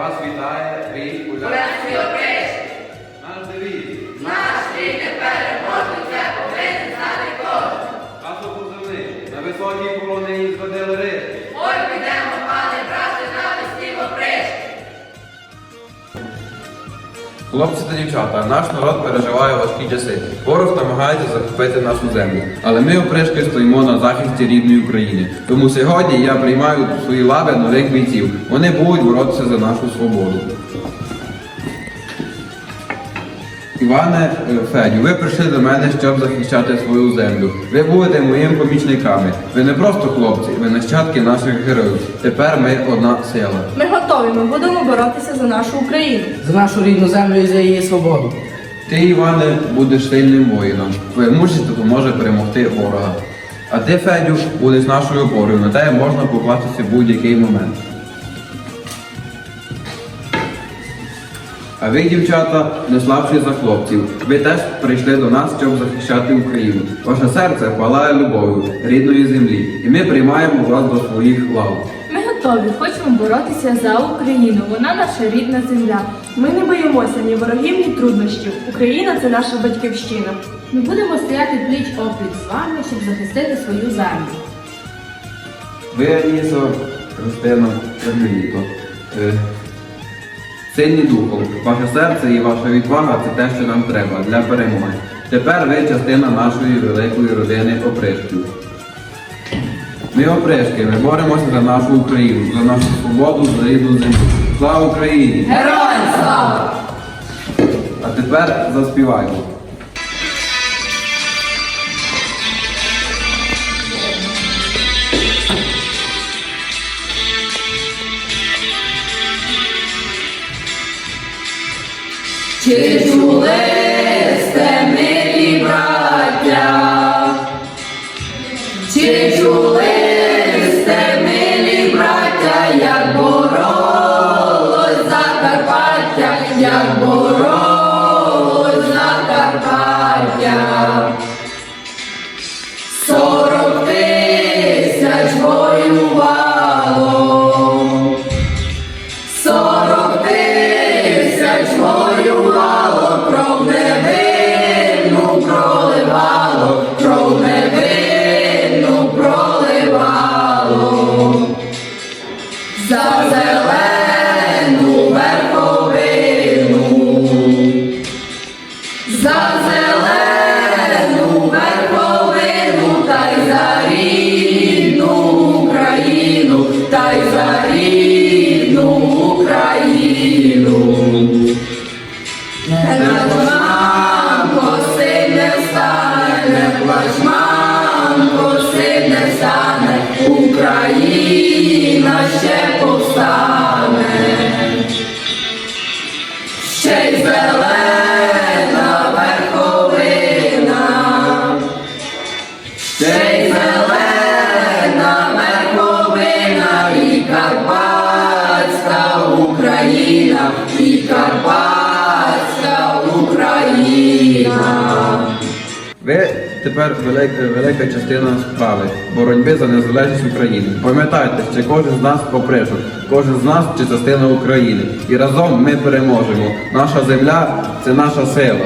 Вас вітає рій Уляна. Олексій Оприш, Хлопці та дівчата, наш народ переживає важкі часи. Ворог намагається захопити нашу землю. Але ми опришки стоїмо на захисті рідної України. Тому сьогодні я приймаю свої лави нових бійців. Вони будуть боротися за нашу свободу. Іване е, Федю, ви прийшли до мене, щоб захищати свою землю. Ви будете моїми помічниками. Ви не просто хлопці, ви нащадки наших героїв. Тепер ми одна сила. Ми готові, ми будемо боротися за нашу Україну. за нашу рідну землю і за її свободу. Ти, Іване, будеш сильним воїном. Твоя мужність допоможе перемогти ворога. А ти, Федю, будеш нашою опорою. На тебе можна покластися в будь-який момент. А ви, дівчата, не слабші за хлопців. Ви теж прийшли до нас, щоб захищати Україну. Ваше серце палає любов'ю рідної землі, і ми приймаємо вас до своїх лав. Ми готові, хочемо боротися за Україну. Вона наша рідна земля. Ми не боїмося ні ворогів, ні труднощів. Україна це наша батьківщина. Ми будемо стояти пліч опліч з вами, щоб захистити свою землю. Ви, Алісо, Христина, Кармеліто, е, сильні духом. Ваше серце і ваша відвага це те, що нам треба для перемоги. Тепер ви частина нашої великої родини опришків. Ми опришки, ми боремося за нашу Україну, за нашу свободу, за рідну землю. Слава Україні! Героям слава! А тепер заспіваємо. Чи чули сте, милі браття? Чи чули сте, милі браття, як боролось Закарпаття, як боролось Закарпаття? Не плач, не встане, не плач, не встане, Україна ще повстане. Ще й зелена тепер велика, велика частина справи боротьби за незалежність України. Пам'ятайте, що кожен з нас попришок, кожен з нас чи частина України. І разом ми переможемо. Наша земля це наша сила.